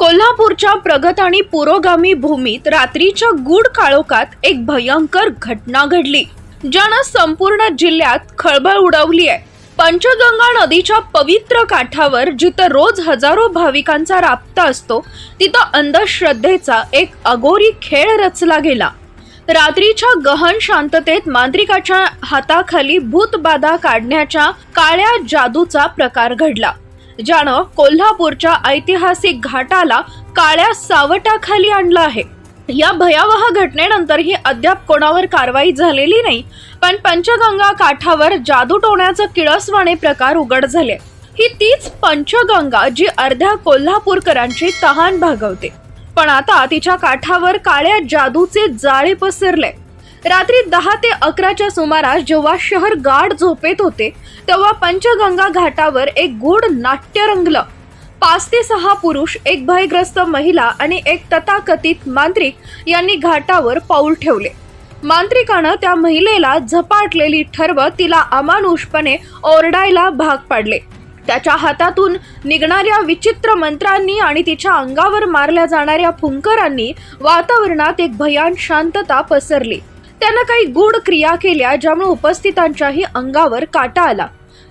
कोल्हापूरच्या प्रगत आणि पुरोगामी भूमीत रात्रीच्या गूढ काळोखात एक भयंकर घटना घडली. ज्यानं संपूर्ण जिल्ह्यात खळबळ उडवली आहे. पंचगंगा नदीच्या पवित्र काठावर जिथं रोज हजारो भाविकांचा राबता असतो तिथं अंधश्रद्धेचा एक अगोरी खेळ रचला गेला. रात्रीच्या गहन शांततेत मांत्रिकाच्या हाताखाली भूतबाधा काढण्याच्या काळ्या जादूचा प्रकार घडला. ज्यानं कोल्हापूरच्या ऐतिहासिक घाटाला काळ्या सावटाखाली आणलं आहे. या भयावह घटनेनंतरही अद्याप कोणावर कारवाई झालेली नाही पण पंचगंगा काठावर जादू टोण्याचं किळसवाणे प्रकार उघड झाले. ही तीच पंचगंगा जी अर्ध्या कोल्हापूरकरांची तहान भागवते. पण आता तिच्या काठावर काळ्या जादूचे जाळे पसरले. रात्री दहा ते अकराच्या सुमारास जेव्हा शहर गाढ झोपेत होते तेव्हा पंचगंगा घाटावर एक गूढ नाट्य रंगलं. पाच ते सहा पुरुष एक भयग्रस्त महिला आणि एक तथाकथित मांत्रिक यांनी घाटावर पाऊल ठेवले. मांत्रिकानं त्या महिलेला झपाटलेली ठरवत तिला अमानुषपणे ओरडायला भाग पाडले. त्याच्या हातातून निघणाऱ्या विचित्र मंत्रांनी आणि तिच्या अंगावर मारल्या जाणाऱ्या फुंकरांनी वातावरणात एक भयान शांतता पसरली. त्यानं काही गूढ क्रिया केल्या ज्यामुळे उपस्थितांच्याही अंगावर काटा आला.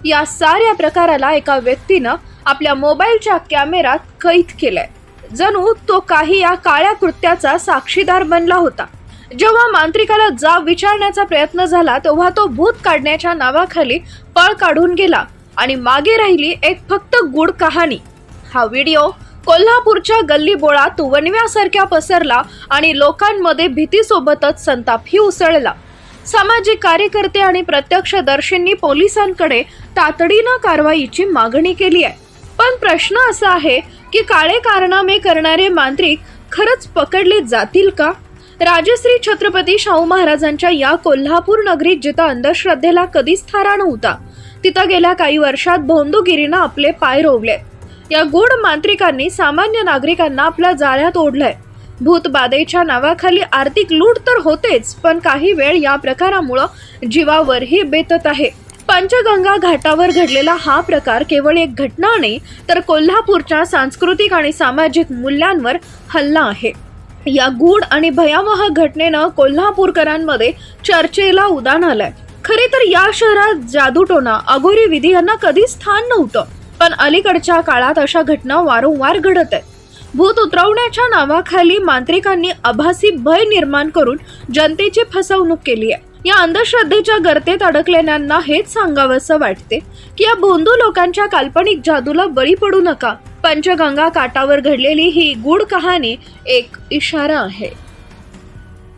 या साऱ्या प्रकाराला एका व्यक्तीनं आपल्या मोबाईलच्या कॅमेरात कैद केलंय. जणू तो काही या काळ्या कृत्याचा साक्षीदार बनला होता. जेव्हा मांत्रिकाला जाब विचारण्याचा प्रयत्न झाला तेव्हा तो भूत काढण्याच्या नावाखाली पळ काढून गेला आणि मागे राहिली एक फक्त गुड कहाणी. हा व्हिडिओ कोल्हापूरच्या गल्ली बोळात वनव्यासारख्या पसरला आणि लोकांमध्ये भीतीसोबतच संतापही उसळला. सामाजिक कार्यकर्ते आणि प्रत्यक्षदर्शींनी पोलिसांकडे तातडीनं कारवाईची मागणी केली आहे. पण प्रश्न असा आहे की काळे कारनामे करणारे मांत्रिक खरंच पकडले जातील का? राजश्री छत्रपती शाहू महाराजांच्या या कोल्हापूर नगरीत जिथं अंधश्रद्धेला कधीच थारा नव्हता तिथं गेल्या काही वर्षात भोंदूगिरीनं आपले पाय रोवले. या गूढ मांत्रिकांनी सामान्य नागरिकांना आपल्या जाळ्यात ओढलंय. भूतबाधेच्या नावाखाली आर्थिक लूट तर होतेच पण काही वेळ या प्रकारामुळं जीवावरही बेतत आहे. पंचगंगा घाटावर घडलेला हा प्रकार केवळ एक घटना नाही तर कोल्हापूरच्या सांस्कृतिक आणि सामाजिक मूल्यांवर हल्ला आहे. या गूढ आणि भयावह घटनेनं कोल्हापूरकरांमध्ये चर्चेला उदान आलंय. खरे तर या शहरात जादूटोना अघोरी विधी यांना कधी स्थान नव्हतं. पण अलीकडच्या काळात अशा घटना वारंवार घडत आहेत. भूत उतरवण्याच्या नावाखाली मांत्रिकांनी आभासी भय निर्माण करून जनतेची फसवणूक केली आहे. या अंधश्रद्धेच्या गर्तेत अडकलेल्यांना हेच सांगावंसं वाटते की या बोंधू लोकांच्या काल्पनिक जादूला बळी पडू नका. पंचगंगा काटावर घडलेली ही गूढ कहाणी एक इशारा आहे.